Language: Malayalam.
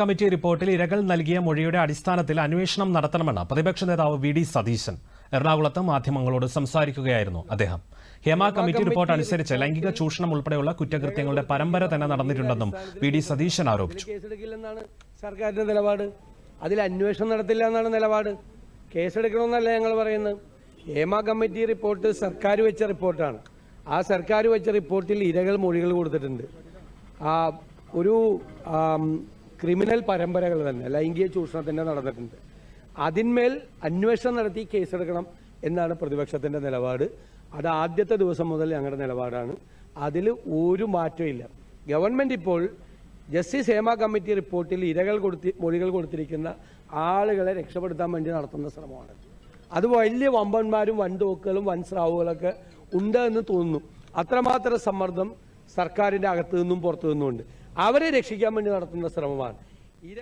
കമ്മിറ്റി റിപ്പോർട്ടിൽ ഇരകൾ നൽകിയ മൊഴിയുടെ അടിസ്ഥാനത്തിൽ അന്വേഷണം നടത്തണമെന്ന് പ്രതിപക്ഷ നേതാവ് വി ഡി സതീശൻ എറണാകുളത്ത് മാധ്യമങ്ങളോട് സംസാരിക്കുകയായിരുന്നു അദ്ദേഹം. ഹേമ കമ്മിറ്റി റിപ്പോർട്ട് അനുസരിച്ച് ലൈംഗിക ചൂഷണം ഉൾപ്പെടെയുള്ള കുറ്റകൃത്യങ്ങളുടെ പരമ്പര തന്നെ നടന്നിട്ടുണ്ടെന്നും വി ഡി സതീശൻ ആരോപിച്ചു. സർക്കാരിന്റെ നിലപാട്. അതിൽ അന്വേഷണം നടത്തില്ല എന്നാണ് നിലപാട്. കേസെടുക്കണമെന്നല്ല ഞങ്ങൾ പറയുന്നത്. ഹേമ കമ്മിറ്റി റിപ്പോർട്ട് സർക്കാർ വെച്ച റിപ്പോർട്ടാണ്. ആ സർക്കാർ വെച്ച റിപ്പോർട്ടിൽ ഇരകൾ മൊഴികൾ കൊടുത്തിട്ടുണ്ട്. ഒരു ക്രിമിനൽ പരമ്പരകൾ തന്നെ ലൈംഗിക ചൂഷണത്തിന്റെ നടന്നിട്ടുണ്ട്. അതിന്മേൽ അന്വേഷണം നടത്തി കേസെടുക്കണം എന്നാണ് പ്രതിപക്ഷത്തിന്റെ നിലപാട്. അത് ആദ്യത്തെ ദിവസം മുതൽ ഞങ്ങളുടെ നിലപാടാണ്. അതിൽ ഒരു മാറ്റമില്ല ഗവൺമെന്റ് ഇപ്പോൾ ജസ്റ്റിസ് ഹേമ കമ്മിറ്റി റിപ്പോർട്ടിൽ ഇരകൾ കൊടുത്തി മൊഴികൾ കൊടുത്തിരിക്കുന്ന ആളുകളെ രക്ഷപ്പെടുത്താൻ വേണ്ടി നടത്തുന്ന ശ്രമമാണ്. അത് വലിയ വമ്പന്മാരും വൻതോക്കുകളും വൻ സ്രാവുകളൊക്കെ ഉണ്ട് എന്ന് തോന്നുന്നു. അത്രമാത്രം സമ്മർദ്ദം സർക്കാരിന്റെ അകത്തു നിന്നും പുറത്തു നിന്നുമുണ്ട്. അവരെ രക്ഷിക്കാൻ വേണ്ടി നടത്തുന്ന ശ്രമമാണ്. ഇര